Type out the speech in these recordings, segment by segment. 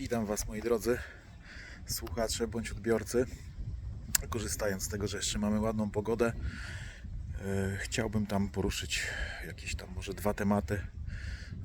Witam Was moi drodzy słuchacze bądź odbiorcy. Korzystając z tego, że jeszcze mamy ładną pogodę, e, chciałbym tam poruszyć jakieś tam może dwa tematy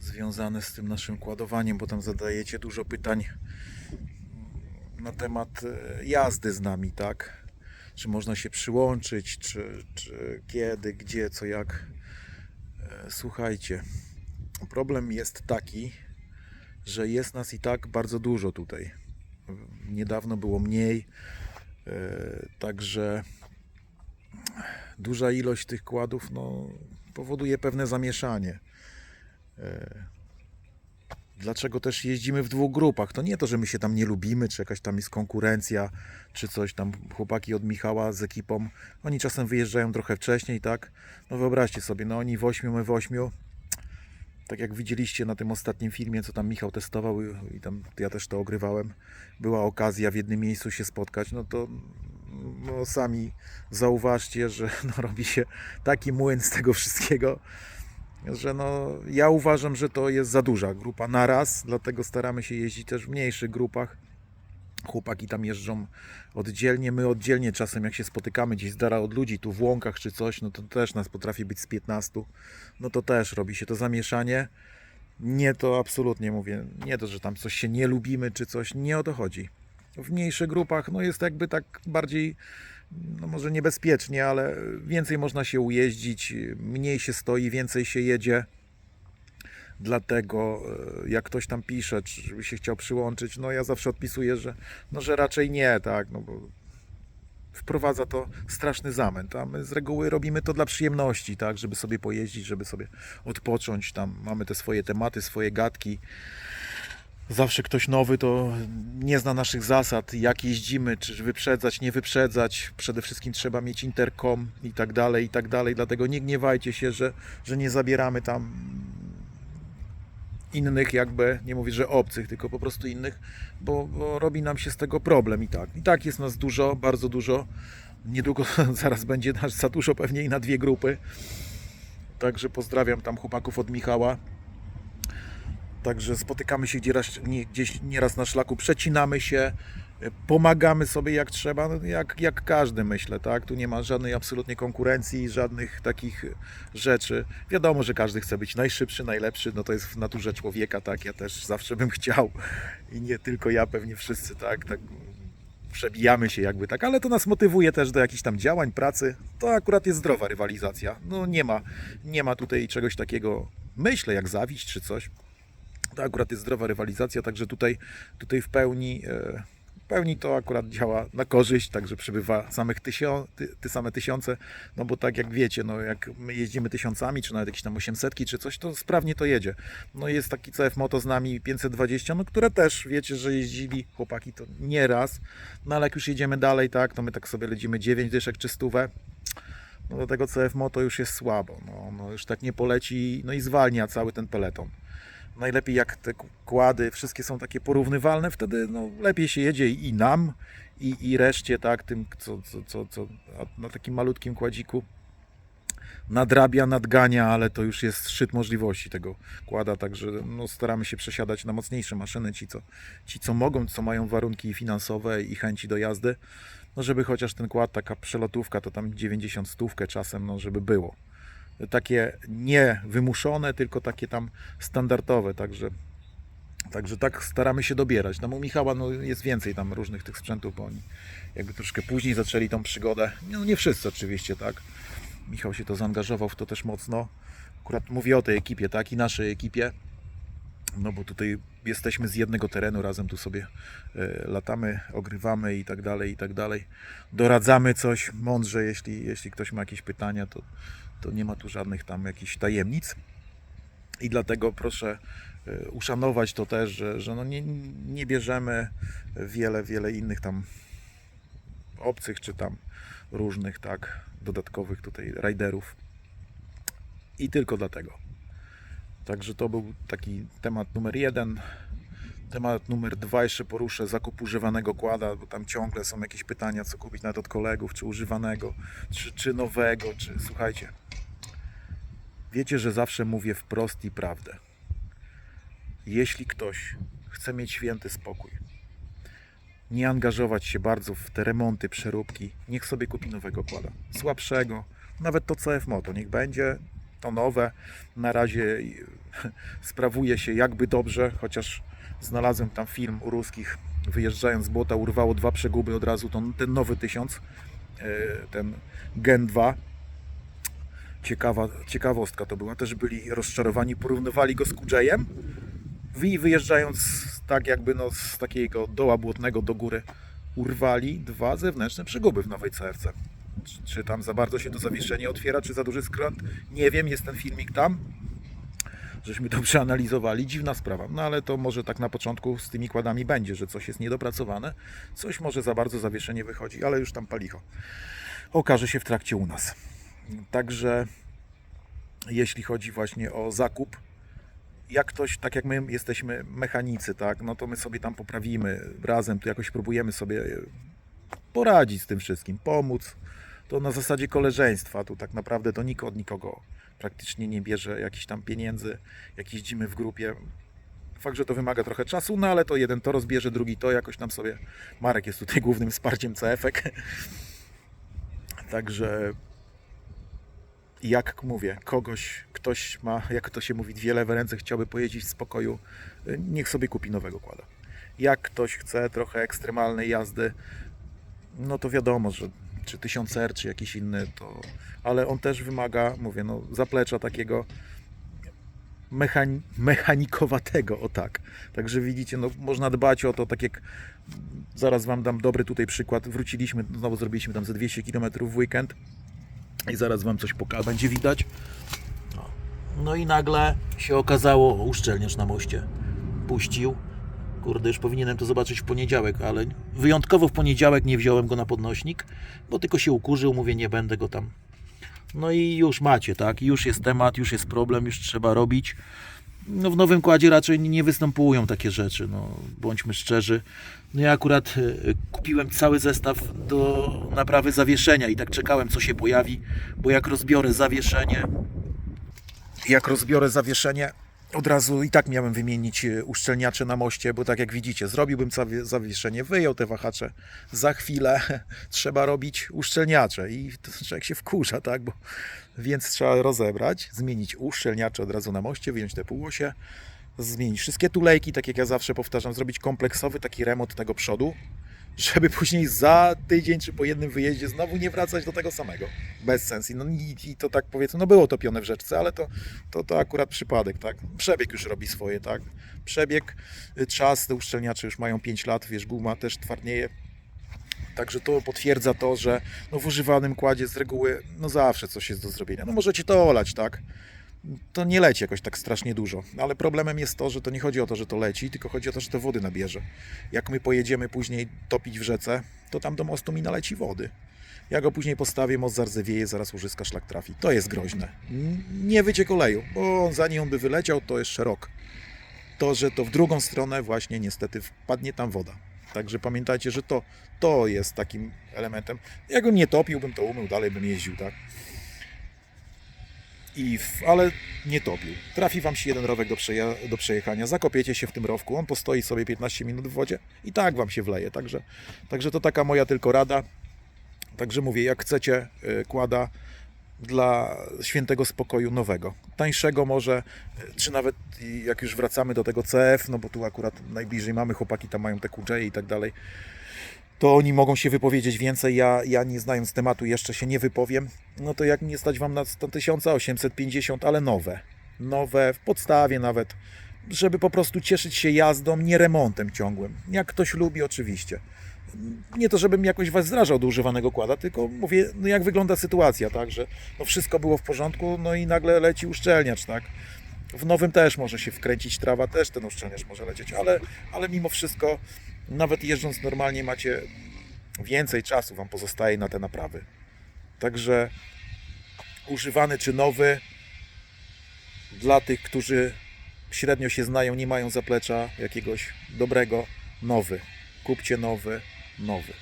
związane z tym naszym kładowaniem, bo tam zadajecie dużo pytań na temat e, jazdy z nami, tak? Czy można się przyłączyć, czy, czy kiedy, gdzie, co, jak. E, Słuchajcie, problem jest taki, że jest nas i tak bardzo dużo tutaj. Niedawno było mniej, e, także duża ilość tych kładów no, powoduje pewne zamieszanie. E, Dlaczego też jeździmy w dwóch grupach? To nie to, że my się tam nie lubimy, czy jakaś tam jest konkurencja, czy coś tam. Chłopaki od Michała z ekipą, oni czasem wyjeżdżają trochę wcześniej, tak? No wyobraźcie sobie, no oni w ośmiu, my w ośmiu tak jak widzieliście na tym ostatnim filmie, co tam Michał testował i, tam ja też to ogrywałem, była okazja w jednym miejscu się spotkać, no to no, sami zauważcie, że no, robi się taki młyn z tego wszystkiego, że no, ja uważam, że to jest za duża grupa naraz, dlatego staramy się jeździć też w mniejszych grupach. Chłopaki tam jeżdżą oddzielnie, my oddzielnie czasem jak się spotykamy gdzieś z dala od ludzi, tu w łąkach czy coś, no to też nas potrafi być z 15, no to też robi się to zamieszanie. Nie to absolutnie mówię, nie to, że tam coś się nie lubimy czy coś, nie o to chodzi. W mniejszych grupach no jest jakby tak bardziej, no może niebezpiecznie, ale więcej można się ujeździć, mniej się stoi, więcej się jedzie. Dlatego e, jak ktoś tam pisze, czy żeby się chciał przyłączyć, no ja zawsze odpisuję, że, no, że raczej nie, tak, no bo wprowadza to straszny zamęt, a my z reguły robimy to dla przyjemności, tak, żeby sobie pojeździć, żeby sobie odpocząć, tam mamy te swoje tematy, swoje gadki. Zawsze ktoś nowy to nie zna naszych zasad, jak jeździmy, czy wyprzedzać, nie wyprzedzać. Przede wszystkim trzeba mieć interkom i tak dalej, i tak dalej. Dlatego nie gniewajcie się, że, że nie zabieramy tam innych jakby, nie mówię, że obcych, tylko po prostu innych, bo, bo robi nam się z tego problem i tak. I tak jest nas dużo, bardzo dużo. Niedługo zaraz będzie nas za dużo, pewnie i na dwie grupy. Także pozdrawiam tam chłopaków od Michała. Także spotykamy się gdzieś, gdzieś nieraz na szlaku, przecinamy się, pomagamy sobie jak trzeba, no jak, jak każdy myślę, tak? Tu nie ma żadnej absolutnie konkurencji, żadnych takich rzeczy. Wiadomo, że każdy chce być najszybszy, najlepszy, no to jest w naturze człowieka, tak? Ja też zawsze bym chciał i nie tylko ja, pewnie wszyscy, tak? tak przebijamy się jakby tak, ale to nas motywuje też do jakichś tam działań, pracy. To akurat jest zdrowa rywalizacja. No nie ma, nie ma tutaj czegoś takiego, myślę, jak zawiść czy coś. To akurat jest zdrowa rywalizacja, także tutaj, tutaj w pełni, e, pełni to akurat działa na korzyść, także przybywa samych tysio, ty, ty same tysiące, no bo tak jak wiecie, no jak my jeździmy tysiącami, czy nawet jakieś tam osiemsetki, czy coś, to sprawnie to jedzie. No jest taki CF Moto z nami 520, no które też wiecie, że jeździli chłopaki to nie raz, no ale jak już jedziemy dalej, tak, to my tak sobie lecimy 9 dyszek czy stówę, no do tego CF Moto już jest słabo, no, no już tak nie poleci, no i zwalnia cały ten peleton najlepiej jak te kłady wszystkie są takie porównywalne, wtedy no, lepiej się jedzie i nam, i, i reszcie, tak, tym, co, co, co, co na takim malutkim kładziku nadrabia, nadgania, ale to już jest szczyt możliwości tego kłada, także no, staramy się przesiadać na mocniejsze maszyny, ci co, ci co mogą, co mają warunki finansowe i chęci do jazdy, no żeby chociaż ten kład, taka przelotówka, to tam 90 stówkę czasem, no żeby było takie nie wymuszone, tylko takie tam standardowe, także, także tak staramy się dobierać. No u Michała no, jest więcej tam różnych tych sprzętów, bo oni jakby troszkę później zaczęli tą przygodę. No nie wszyscy oczywiście, tak. Michał się to zaangażował w to też mocno. Akurat mówię o tej ekipie, tak, i naszej ekipie. No bo tutaj jesteśmy z jednego terenu, razem tu sobie e, latamy, ogrywamy i tak dalej, i tak dalej. Doradzamy coś mądrze, jeśli, jeśli ktoś ma jakieś pytania, to, to nie ma tu żadnych tam jakichś tajemnic. I dlatego proszę e, uszanować to też, że, że no nie, nie bierzemy wiele, wiele innych tam obcych, czy tam różnych, tak, dodatkowych tutaj riderów. I tylko dlatego. Także to był taki temat numer jeden. Temat numer dwa jeszcze poruszę zakup używanego kłada, bo tam ciągle są jakieś pytania, co kupić nawet od kolegów, czy używanego, czy, czy nowego, czy słuchajcie. Wiecie, że zawsze mówię wprost i prawdę. Jeśli ktoś chce mieć święty spokój, nie angażować się bardzo w te remonty, przeróbki, niech sobie kupi nowego kłada. Słabszego, nawet to CF Moto, niech będzie to nowe. Na razie sprawuje się jakby dobrze, chociaż znalazłem tam film u ruskich, wyjeżdżając z błota, urwało dwa przeguby od razu, ten nowy tysiąc, e, ten Gen 2. Ciekawa, ciekawostka to była, też byli rozczarowani, porównywali go z Kudżejem i wyjeżdżając tak jakby no z takiego doła błotnego do góry urwali dwa zewnętrzne przeguby w nowej CFC. Czy, czy tam za bardzo się to zawieszenie otwiera, czy za duży skręt? Nie wiem, jest ten filmik tam. Żeśmy to przeanalizowali, dziwna sprawa. No ale to może tak na początku z tymi kładami będzie, że coś jest niedopracowane, coś może za bardzo zawieszenie wychodzi, ale już tam palicho. Okaże się w trakcie u nas. Także jeśli chodzi właśnie o zakup, jak ktoś, tak jak my jesteśmy mechanicy, tak, no to my sobie tam poprawimy razem, tu jakoś próbujemy sobie poradzić z tym wszystkim, pomóc. To na zasadzie koleżeństwa, tu tak naprawdę to nikt od nikogo praktycznie nie bierze jakichś tam pieniędzy, jak jeździmy w grupie. Fakt, że to wymaga trochę czasu, no ale to jeden to rozbierze, drugi to, jakoś tam sobie Marek jest tutaj głównym wsparciem CF-ek. Także jak mówię, kogoś, ktoś ma, jak to się mówi, dwie lewe ręce, chciałby pojeździć w spokoju, niech sobie kupi nowego kłada. Jak ktoś chce trochę ekstremalnej jazdy, no to wiadomo, że czy 1000R, czy jakiś inny, to... Ale on też wymaga, mówię, no zaplecza takiego mechani- mechanikowatego, o tak. Także widzicie, no można dbać o to, tak jak zaraz Wam dam dobry tutaj przykład. Wróciliśmy, znowu zrobiliśmy tam ze 200 km w weekend i zaraz Wam coś pokażę, będzie widać. No. i nagle się okazało, uszczelniacz na moście puścił. Kurde, już powinienem to zobaczyć w poniedziałek, ale wyjątkowo w poniedziałek nie wziąłem go na podnośnik, bo tylko się ukurzył, mówię, nie będę go tam. No i już macie, tak? Już jest temat, już jest problem, już trzeba robić. No w nowym kładzie raczej nie występują takie rzeczy, no bądźmy szczerzy. No ja akurat e, kupiłem cały zestaw do naprawy zawieszenia i tak czekałem co się pojawi, bo jak rozbiorę zawieszenie, jak rozbiorę zawieszenie, od razu i tak miałem wymienić e, uszczelniacze na moście, bo tak jak widzicie, zrobiłbym zawie- zawieszenie, wyjął te wahacze, za chwilę trzeba robić uszczelniacze i człowiek się wkurza, tak, bo więc trzeba rozebrać, zmienić uszczelniacze od razu na moście, wyjąć te półosie, zmienić wszystkie tulejki, tak jak ja zawsze powtarzam, zrobić kompleksowy taki remont tego przodu, żeby później za tydzień czy po jednym wyjeździe znowu nie wracać do tego samego. Bez sensu. No i, i to tak powiedzmy, no było topione w rzeczce, ale to, to, to akurat przypadek, tak. Przebieg już robi swoje, tak. Przebieg, y, czas, te uszczelniacze już mają 5 lat, wiesz, guma też twardnieje. Także to potwierdza to, że no w używanym kładzie z reguły no zawsze coś jest do zrobienia. No możecie to olać, tak? To nie leci jakoś tak strasznie dużo, ale problemem jest to, że to nie chodzi o to, że to leci, tylko chodzi o to, że to wody nabierze. Jak my pojedziemy później topić w rzece, to tam do mostu mi naleci wody. Ja go później postawię, most zarzewieje, zaraz łożyska szlak trafi. To jest groźne. Nie wyciek oleju, bo zanim on by wyleciał, to jeszcze rok. To, że to w drugą stronę właśnie niestety wpadnie tam woda. Także pamiętajcie, że to, to jest takim elementem. Jakbym nie topił, bym to umył, dalej bym jeździł, tak? I w, ale nie topił. Trafi wam się jeden rowek do, przeja, do przejechania, zakopiecie się w tym rowku, on postoi sobie 15 minut w wodzie i tak wam się wleje. Także, także to taka moja tylko rada. Także mówię, jak chcecie y, kłada dla świętego spokoju nowego. Tańszego może, y, czy nawet jak już wracamy do tego CF, no bo tu akurat najbliżej mamy, chłopaki tam mają te QJ i tak dalej, to oni mogą się wypowiedzieć więcej. Ja, ja nie znając tematu jeszcze się nie wypowiem. No to jak nie stać Wam na 100 850, ale nowe. Nowe, w podstawie nawet, żeby po prostu cieszyć się jazdą, nie remontem ciągłym. Jak ktoś lubi, oczywiście. Nie to, żebym jakoś Was zrażał do używanego kłada, tylko mówię, no jak wygląda sytuacja, tak, że no wszystko było w porządku, no i nagle leci uszczelniacz, tak. W nowym też może się wkręcić trawa, też ten uszczelniacz może lecieć, ale, ale mimo wszystko, nawet jeżdżąc normalnie, macie więcej czasu Wam pozostaje na te naprawy. Także używany czy nowy, dla tych, którzy średnio się znają, nie mają zaplecza jakiegoś dobrego, nowy. Kupcie nowy, nowy.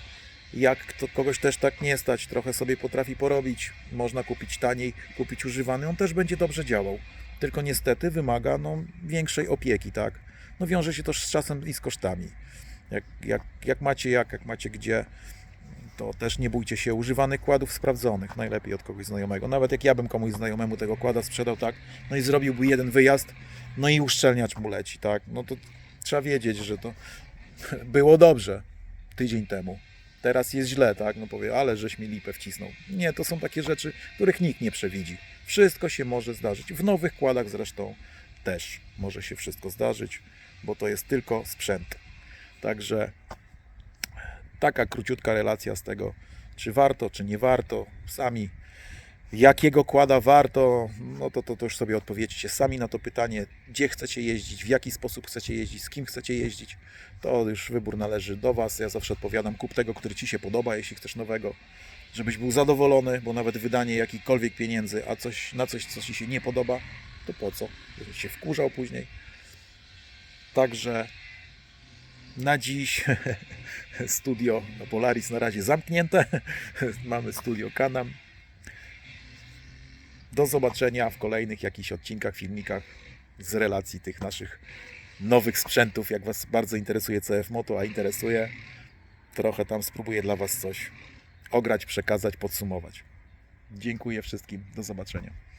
Jak kto, kogoś też tak nie stać, trochę sobie potrafi porobić, można kupić taniej, kupić używany, on też będzie dobrze działał. Tylko niestety wymaga no, większej opieki, tak? no wiąże się to z czasem i z kosztami. Jak, jak, jak macie jak, jak macie gdzie, to też nie bójcie się używanych kładów sprawdzonych, najlepiej od kogoś znajomego. Nawet jak ja bym komuś znajomemu tego kłada sprzedał, tak, no i zrobiłby jeden wyjazd, no i uszczelniacz mu leci, tak, no to trzeba wiedzieć, że to było dobrze tydzień temu. Teraz jest źle, tak? No powie, ale żeś mi lipę wcisnął. Nie, to są takie rzeczy, których nikt nie przewidzi. Wszystko się może zdarzyć. W nowych kładach zresztą też może się wszystko zdarzyć, bo to jest tylko sprzęt. Także taka króciutka relacja z tego, czy warto, czy nie warto. Sami jakiego kłada warto, no to, to, to już sobie odpowiedzcie sami na to pytanie, gdzie chcecie jeździć, w jaki sposób chcecie jeździć, z kim chcecie jeździć. To już wybór należy do Was. Ja zawsze odpowiadam, kup tego, który Ci się podoba, jeśli chcesz nowego, żebyś był zadowolony, bo nawet wydanie jakichkolwiek pieniędzy, a coś, na coś, co Ci się nie podoba, to po co? Żebyś się wkurzał później. Także na dziś studio Polaris na razie zamknięte. Mamy studio Kanam. Do zobaczenia w kolejnych jakichś odcinkach, filmikach z relacji tych naszych nowych sprzętów. Jak Was bardzo interesuje CF Moto, a interesuje, trochę tam spróbuję dla Was coś ograć, przekazać, podsumować. Dziękuję wszystkim. Do zobaczenia.